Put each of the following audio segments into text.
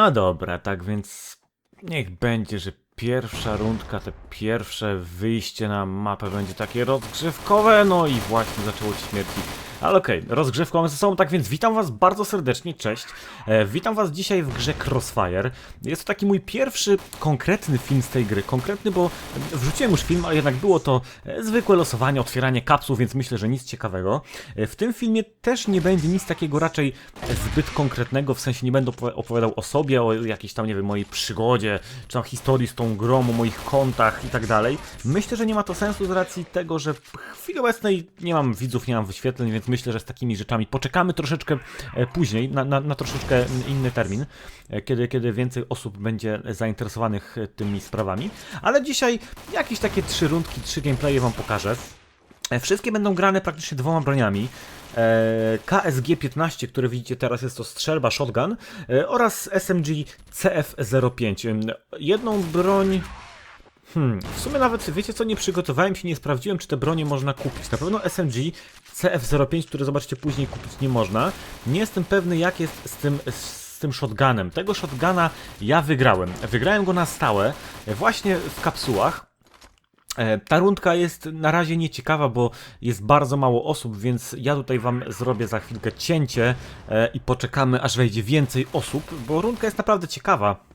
No dobra, tak więc niech będzie, że pierwsza rundka, te pierwsze wyjście na mapę będzie takie rozgrzewkowe, no i właśnie zaczęło śmierci. Ale okej, rozgrzewką mamy ze sobą, tak więc witam was bardzo serdecznie, cześć. E, witam was dzisiaj w grze Crossfire. Jest to taki mój pierwszy konkretny film z tej gry. Konkretny, bo wrzuciłem już film, ale jednak było to e, zwykłe losowanie, otwieranie kapsuł, więc myślę, że nic ciekawego. E, w tym filmie też nie będzie nic takiego raczej zbyt konkretnego, w sensie nie będę opowi- opowiadał o sobie, o jakiejś tam, nie wiem, mojej przygodzie, czy tam historii z tą grą, o moich kontach i tak dalej. Myślę, że nie ma to sensu z racji tego, że w chwili obecnej nie mam widzów, nie mam wyświetleń, więc myślę, że z takimi rzeczami poczekamy troszeczkę e, później, na, na, na troszeczkę inny termin, e, kiedy, kiedy więcej osób będzie zainteresowanych e, tymi sprawami. Ale dzisiaj jakieś takie trzy rundki, trzy gameplaye wam pokażę. Wszystkie będą grane praktycznie dwoma broniami. E, KSG-15, które widzicie teraz, jest to strzelba shotgun oraz SMG CF-05. Em, Jedną broń Hmm, w sumie nawet, wiecie co, nie przygotowałem się, nie sprawdziłem, czy te bronie można kupić. Na pewno SMG CF-05, które zobaczycie później, kupić nie można. Nie jestem pewny, jak jest z tym, z tym shotgunem. Tego shotguna ja wygrałem. Wygrałem go na stałe, właśnie w kapsułach. E, Ta rundka jest na razie nieciekawa, bo jest bardzo mało osób, więc ja tutaj wam zrobię za chwilkę cięcie e, i poczekamy, aż wejdzie więcej osób, bo rundka jest naprawdę ciekawa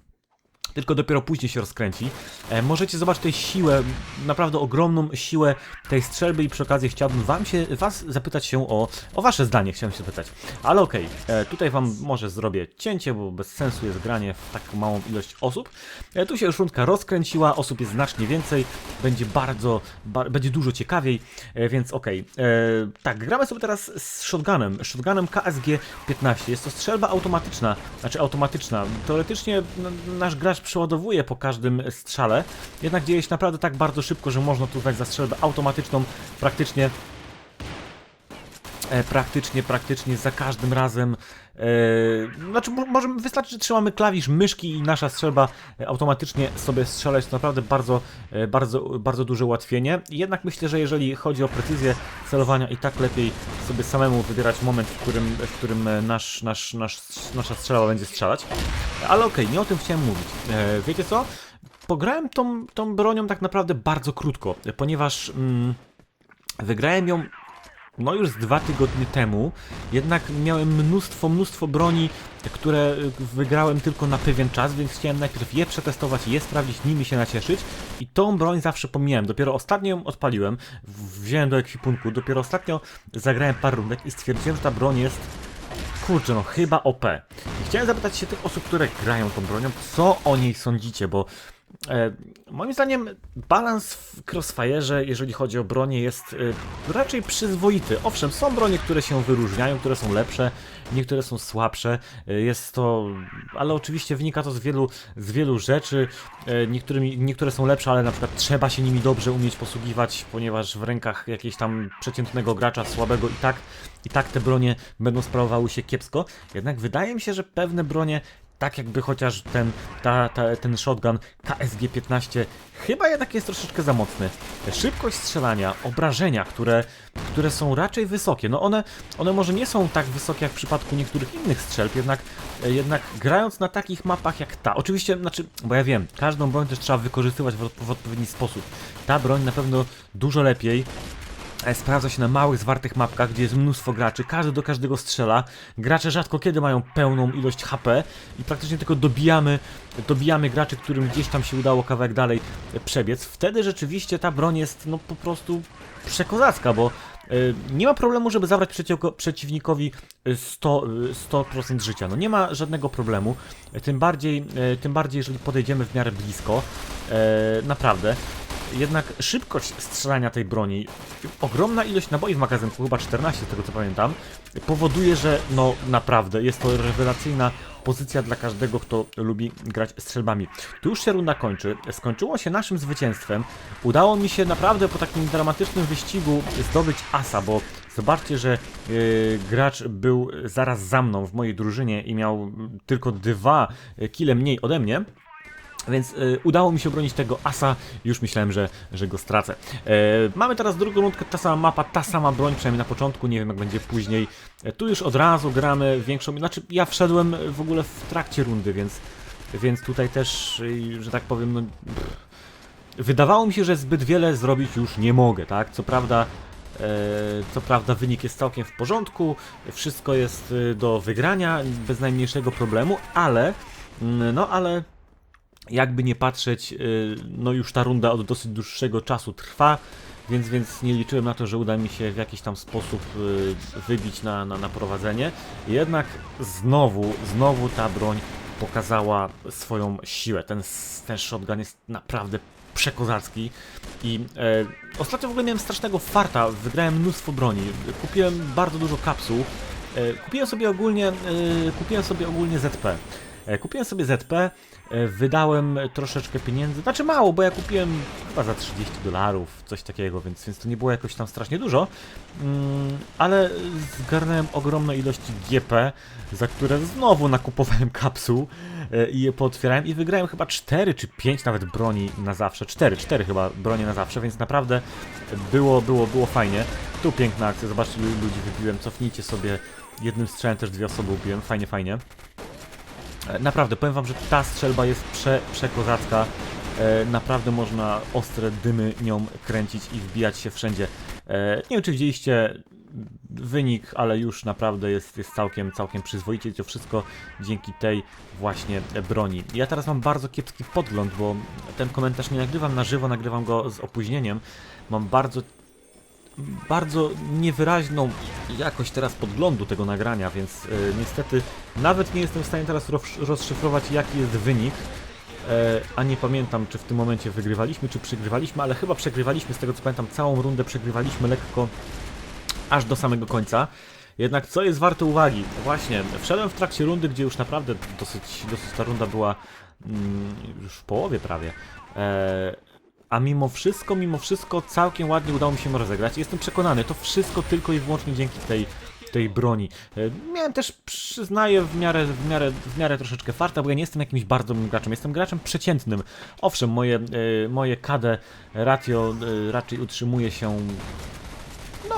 tylko dopiero później się rozkręci. E, możecie zobaczyć tutaj siłę, naprawdę ogromną siłę tej strzelby i przy okazji chciałbym wam się, was zapytać się o, o wasze zdanie, chciałem się zapytać. Ale okej, e, tutaj wam może zrobię cięcie, bo bez sensu jest granie w tak małą ilość osób. E, tu się już rundka rozkręciła, osób jest znacznie więcej, będzie bardzo, ba, będzie dużo ciekawiej, e, więc okej. E, Tak, gramy sobie teraz z shotgunem, shotgunem KSG-15. Jest to strzelba automatyczna, znaczy automatyczna. Teoretycznie nasz gracz przeładowuje po każdym strzale, jednak dzieje się naprawdę tak bardzo szybko, że można tu dać za strzelbę automatyczną praktycznie e, praktycznie, praktycznie za każdym razem. E, znaczy, mo- może wystarczy, że trzymamy klawisz myszki i nasza strzelba e, automatycznie sobie strzela. Jest to naprawdę bardzo, e, bardzo, bardzo duże ułatwienie. Jednak myślę, że jeżeli chodzi o precyzję celowania, i tak lepiej sobie samemu wybierać moment, w którym, w którym nasz, nasz, nasz, nasza strzelba będzie strzelać. Ale okej, nie o tym chciałem mówić. Wiecie co? Pograłem tą, tą bronią tak naprawdę bardzo krótko, ponieważ mm, wygrałem ją no już z dwa tygodnie temu, jednak miałem mnóstwo, mnóstwo broni, które y, wygrałem tylko na pewien czas, więc chciałem najpierw je przetestować, je sprawdzić, nimi się nacieszyć i tą broń zawsze pomijałem. Dopiero ostatnio ją odpaliłem, wziąłem do ekwipunku, dopiero ostatnio zagrałem parę rundek i stwierdziłem, że ta broń jest kurczę, no chyba OP. I chciałem zapytać się tych osób, które grają tą bronią, co o niej sądzicie, bo moim zdaniem balans w Crossfire'ze, jeżeli chodzi o bronię, jest e, raczej przyzwoity. Owszem, są bronie, które się wyróżniają, które są lepsze, niektóre są słabsze. E, jest to, ale oczywiście wynika to z wielu, z wielu rzeczy. E, niektórymi, niektóre są lepsze, ale na przykład trzeba się nimi dobrze umieć posługiwać, ponieważ w rękach jakiegoś tam przeciętnego gracza, słabego i tak, i tak te bronie będą sprawowały się kiepsko. Jednak wydaje mi się, że pewne bronie tak jakby chociaż ten, ta, ta, ten shotgun KSG-15 chyba jednak jest troszeczkę za mocny. Szybkość strzelania, obrażenia, które, które są raczej wysokie. No one, one może nie są tak wysokie jak w przypadku niektórych innych strzelb, jednak, jednak grając na takich mapach jak ta, oczywiście, znaczy, bo ja wiem, każdą broń też trzeba wykorzystywać w, w odpowiedni sposób. Ta broń na pewno dużo lepiej Sprawdza się na małych, zwartych mapkach, gdzie jest mnóstwo graczy, każdy do każdego strzela. Gracze rzadko kiedy mają pełną ilość HP i praktycznie tylko dobijamy, dobijamy graczy, którym gdzieś tam się udało kawałek dalej e, przebiec. Wtedy rzeczywiście ta broń jest no po prostu przekozacka, bo e, nie ma problemu, żeby zabrać przeciwnikowi e, 100, e, 100% życia. No nie ma żadnego problemu. E, Tym bardziej, e, tym bardziej jeżeli podejdziemy w miarę blisko. E, Naprawdę. Jednak szybkość strzelania tej broni, ogromna ilość naboi w magazynku, chyba 14 z tego co pamiętam, powoduje, że no naprawdę jest to rewelacyjna pozycja dla każdego, kto lubi grać strzelbami. Tu już się runda kończy. Skończyło się naszym zwycięstwem. Udało mi się naprawdę po takim dramatycznym wyścigu zdobyć asa, bo zobaczcie, że yy, gracz był zaraz za mną w mojej drużynie i miał tylko dwa kile mniej ode mnie. Więc y, udało mi się obronić tego asa, już myślałem, że, że go stracę. E, mamy teraz drugą rundkę, ta sama mapa, ta sama broń, przynajmniej na początku, nie wiem jak będzie później. E, tu już od razu gramy większą, znaczy ja wszedłem w ogóle w trakcie rundy, więc, więc tutaj też, y, że tak powiem, no, wydawało mi się, że zbyt wiele zrobić już nie mogę, tak? Co prawda, co prawda wynik jest całkiem w porządku, wszystko jest y, do wygrania, bez najmniejszego problemu, ale, mm, no ale jakby nie patrzeć, y, no już ta runda od dosyć dłuższego czasu trwa, więc, więc nie liczyłem na to, że uda mi się w jakiś tam sposób y, wybić na, na, na prowadzenie. Jednak znowu, znowu ta broń pokazała swoją siłę. Ten, ten shotgun jest naprawdę przekozacki i e, ostatnio w ogóle miałem strasznego farta, wygrałem mnóstwo broni, kupiłem bardzo dużo kapsuł, e, kupiłem sobie ogólnie, e, kupiłem sobie ogólnie ZP. E, Kupiłem sobie ZP, e, wydałem troszeczkę pieniędzy, znaczy mało, bo ja kupiłem chyba za 30 dolarów, coś takiego, więc, więc to nie było jakoś tam strasznie dużo, mm, ale zgarnąłem ogromne ilości GP, za które znowu nakupowałem kapsuł e, i je pootwierałem i wygrałem chyba 4 czy 5 nawet broni na zawsze, 4, 4 chyba broni na zawsze, więc naprawdę było, było, było fajnie. Tu piękna akcja, zobaczcie ludzi wybiłem, cofnijcie sobie, jednym strzałem też dwie osoby ubiłem, fajnie, fajnie. E, Naprawdę, powiem wam, że ta strzelba jest prze, przekozacka. E, naprawdę można ostre dymy nią kręcić i wbijać się wszędzie. E, nie wiem, czy widzieliście wynik, ale już naprawdę jest, jest całkiem, całkiem przyzwoicie. To wszystko dzięki tej właśnie broni. Ja teraz mam bardzo kiepski podgląd, bo ten komentarz nie nagrywam na żywo, nagrywam go z opóźnieniem. Mam bardzo bardzo niewyraźną jakość teraz podglądu tego nagrania, więc e, niestety nawet nie jestem w stanie teraz roz- rozszyfrować jaki jest wynik. E, a nie pamiętam, czy w tym momencie wygrywaliśmy, czy przegrywaliśmy, ale chyba przegrywaliśmy, z tego co pamiętam, całą rundę przegrywaliśmy lekko aż do samego końca. Jednak co jest warte uwagi? Właśnie, wszedłem w trakcie rundy, gdzie już naprawdę dosyć, dosyć ta runda była mm, już w połowie prawie. E, a mimo wszystko, mimo wszystko całkiem ładnie udało mi się rozegrać. Jestem przekonany, to wszystko tylko i wyłącznie dzięki tej, tej broni. E, Miałem też, przyznaję, w miarę, w, miarę, w miarę troszeczkę farta, bo ja nie jestem jakimś bardzo dobrym graczem, jestem graczem przeciętnym. Owszem, moje, e, moje KD ratio e, raczej utrzymuje się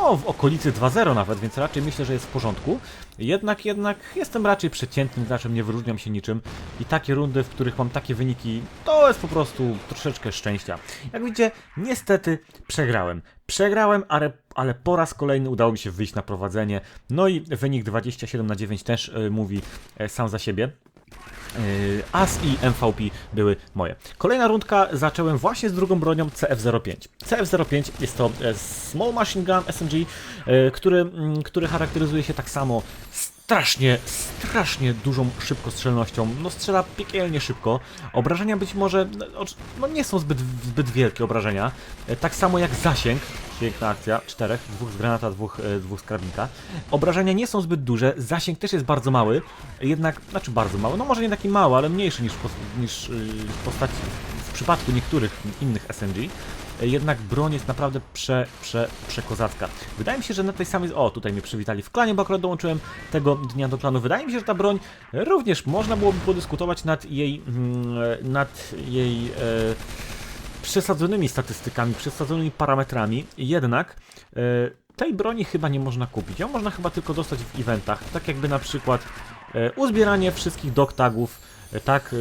no, w okolicy 2-0 nawet, więc raczej myślę, że jest w porządku. Jednak, jednak jestem raczej przeciętnym graczem, nie wyróżniam się niczym. I takie rundy, w których mam takie wyniki, to jest po prostu troszeczkę szczęścia. Jak widzicie, niestety przegrałem. Przegrałem, ale, ale po raz kolejny udało mi się wyjść na prowadzenie. No i wynik 27 na 9 też y, mówi y, sam za siebie. AS i MVP były moje. Kolejna rundka zacząłem właśnie z drugą bronią CF-05. CF-05 jest to e, Small Machine Gun SMG, e, który, mm, który charakteryzuje się tak samo strasznie, strasznie dużą szybkostrzelnością. No strzela piekielnie szybko. Obrażenia być może, no, no nie są zbyt, zbyt wielkie obrażenia. E, Tak samo jak zasięg, piękna akcja, czterech, dwóch z granata, dwóch, e, dwóch z karabinka. Obrażenia nie są zbyt duże, zasięg też jest bardzo mały, jednak, znaczy bardzo mały, no może nie taki mały, ale mniejszy niż, niż yy, w postaci, w przypadku niektórych innych SMG. Jednak broń jest naprawdę prze, prze, przekozacka. Wydaje mi się, że na tej samej... O, tutaj mnie przywitali w klanie, bo akurat dołączyłem tego dnia do klanu. Wydaje mi się, że ta broń również można byłoby podyskutować nad jej... mm, nad jej... E, przesadzonymi statystykami, przesadzonymi parametrami, jednak e, tej broni chyba nie można kupić. Ją można chyba tylko dostać w eventach, tak jakby na przykład e, uzbieranie wszystkich dog tagów, tak, e,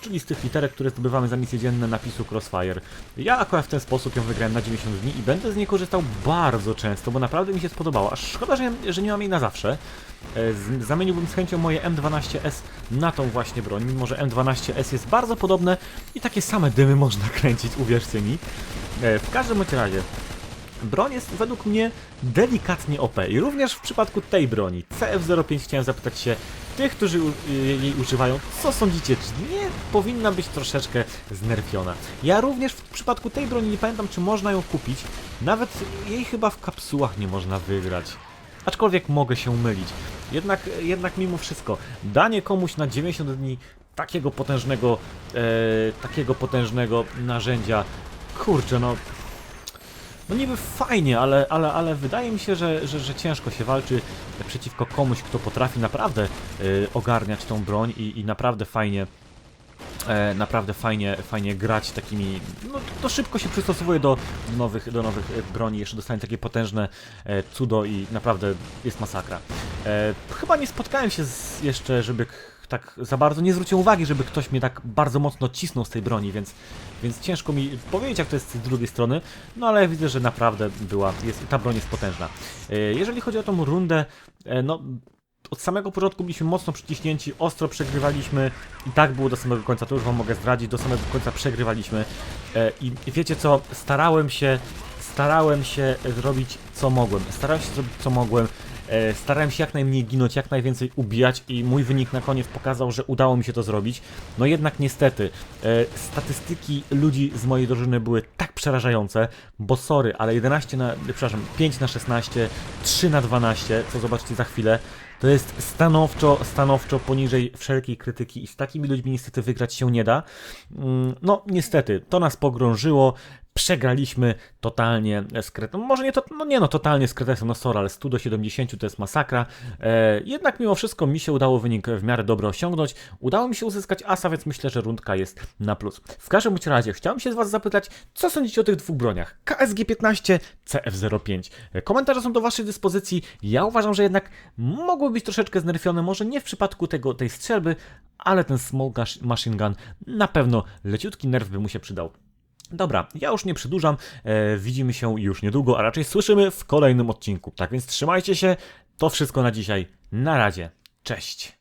czyli z tych literek, które zdobywamy za misje dzienne napisu Crossfire. Ja akurat w ten sposób ją wygrałem na 90 dni i będę z niej korzystał bardzo często, bo naprawdę mi się spodobało. Aż szkoda, że, że nie mam jej na zawsze. E, Zamieniłbym z chęcią moje M12S na tą właśnie broń, mimo że M12S jest bardzo podobne i takie same dymy można kręcić, uwierzcie mi. E, W każdym razie, broń jest według mnie delikatnie OP i również w przypadku tej broni CF-05 chciałem zapytać się tych, którzy jej używają, co sądzicie, czy nie powinna być troszeczkę znerfiona? Ja również w przypadku tej broni nie pamiętam, czy można ją kupić, nawet jej chyba w kapsułach nie można wygrać. Aczkolwiek mogę się mylić. Jednak, jednak mimo wszystko, danie komuś na 90 dni takiego potężnego, e, takiego potężnego narzędzia, kurczę, no. No niby fajnie, ale, ale, ale wydaje mi się, że, że, że ciężko się walczy przeciwko komuś, kto potrafi naprawdę e, ogarniać tą broń i, i naprawdę fajnie E, naprawdę fajnie, fajnie grać takimi. No to szybko się przystosowuje do nowych, do nowych e, broni. Jeszcze dostanie takie potężne e, cudo i naprawdę jest masakra. Chyba nie spotkałem się z, jeszcze, żeby tak za bardzo nie zwrócił uwagi, żeby ktoś mnie tak bardzo mocno cisnął z tej broni, więc, więc ciężko mi powiedzieć, jak to jest z drugiej strony. No ale widzę, że naprawdę była, jest, ta broń jest potężna. E, jeżeli chodzi o tą rundę, e, no od samego początku byliśmy mocno przyciśnięci, ostro przegrywaliśmy i tak było do samego końca, to już wam mogę zdradzić, do samego końca przegrywaliśmy e, i wiecie co, starałem się, starałem się zrobić co mogłem, starałem się zrobić co mogłem, starałem się jak najmniej ginąć, jak najwięcej ubijać i mój wynik na koniec pokazał, że udało mi się to zrobić, no jednak niestety e, statystyki ludzi z mojej drużyny były tak przerażające, bo sorry, ale 11 na, przepraszam, 5 na 16, 3 na 12, co zobaczcie za chwilę, to jest stanowczo, stanowczo poniżej wszelkiej krytyki i z takimi ludźmi niestety wygrać się nie da. Mm, No, niestety, to nas pogrążyło. Przegraliśmy totalnie z. Może nie, to, no nie no, totalnie z Kretesem, no sorry, ale 100 do 70 to jest masakra. E, jednak mimo wszystko mi się udało wynik w miarę dobry osiągnąć. Udało mi się uzyskać asa, więc myślę, że rundka jest na plus. W każdym bądź razie chciałem się z Was zapytać, co sądzicie o tych dwóch broniach? KSG-15, CF-05. E, Komentarze są do Waszej dyspozycji. Ja uważam, że jednak mogły być troszeczkę znerfione, może nie w przypadku tego, tej strzelby, ale ten Small Machine Gun na pewno leciutki nerw by mu się przydał. Dobra, ja już nie przedłużam, e, widzimy się już niedługo, a raczej słyszymy w kolejnym odcinku. Tak więc trzymajcie się, to wszystko na dzisiaj. Na razie, cześć.